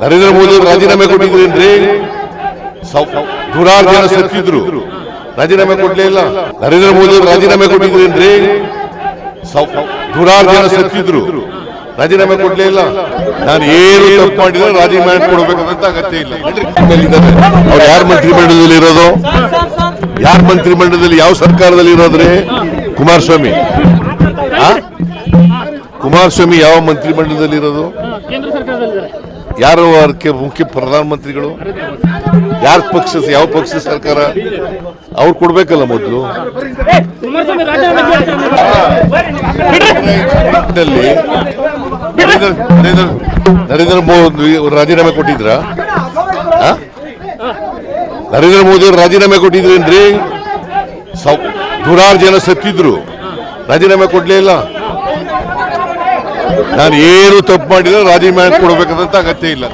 ನರೇಂದ್ರ ಮೋದಿ ಅವರು ರಾಜೀನಾಮೆ ಕೊಟ್ಟಿದ್ರೇನ್ರಿ ನೂರಾರು ಜನ ಸತ್ತಿದ್ರು. ರಾಜೀನಾಮೆ ಕೊಡ್ಲೇ ಇಲ್ಲ. ನರೇಂದ್ರ ಮೋದಿ ಅವರು ರಾಜೀನಾಮೆ ಕೊಟ್ಟಿದ್ರೇನ್ರಿ ನೂರಾರು ಜನ ಸತ್ತಿದ್ರು. ರಾಜೀನಾಮೆ ಕೊಡ್ಲೇ ಇಲ್ಲ. ನಾನು ಏನು ತಪ್ಪು ಮಾಡಿದ್ರೆ ರಾಜೀನಾಮೆ ಕೊಡಬೇಕಂತ ಅಗತ್ಯ ಇಲ್ಲ. ಅವ್ರು ಯಾರ ಮಂತ್ರಿಮಂಡಲದಲ್ಲಿ ಇರೋದು? ಯಾರ ಮಂತ್ರಿಮಂಡಲದಲ್ಲಿ, ಯಾವ ಸರ್ಕಾರದಲ್ಲಿ ಇರೋದ್ರಿ ಕುಮಾರಸ್ವಾಮಿ? ಕುಮಾರಸ್ವಾಮಿ ಯಾವ ಮಂತ್ರಿಮಂಡಲದಲ್ಲಿ ಇರೋದು? ಯಾರು ಅದಕ್ಕೆ ಮುಖ್ಯ ಪ್ರಧಾನಮಂತ್ರಿಗಳು? ಯಾರ ಪಕ್ಷ, ಯಾವ ಪಕ್ಷ ಸರ್ಕಾರ? ಅವ್ರು ಕೊಡ್ಬೇಕಲ್ಲ ಮೊದಲು? ನರೇಂದ್ರ ಮೋದಿ ರಾಜೀನಾಮೆ ಕೊಟ್ಟಿದ್ರ? ನರೇಂದ್ರ ಮೋದಿ ಅವರು ರಾಜೀನಾಮೆ ಕೊಟ್ಟಿದ್ರೇನ್ರಿ ನೂರಾರು ಜನ ಸತ್ತಿದ್ರು. ರಾಜೀನಾಮೆ ಕೊಡ್ಲೇ ಇಲ್ಲ. ನಾನು ಏನು ತಪ್ಪು ಮಾಡಿದ್ರೆ ರಾಜೀನಾಮೆ ಕೊಡಬೇಕಾದಂತ ಅಗತ್ಯ ಇಲ್ಲ.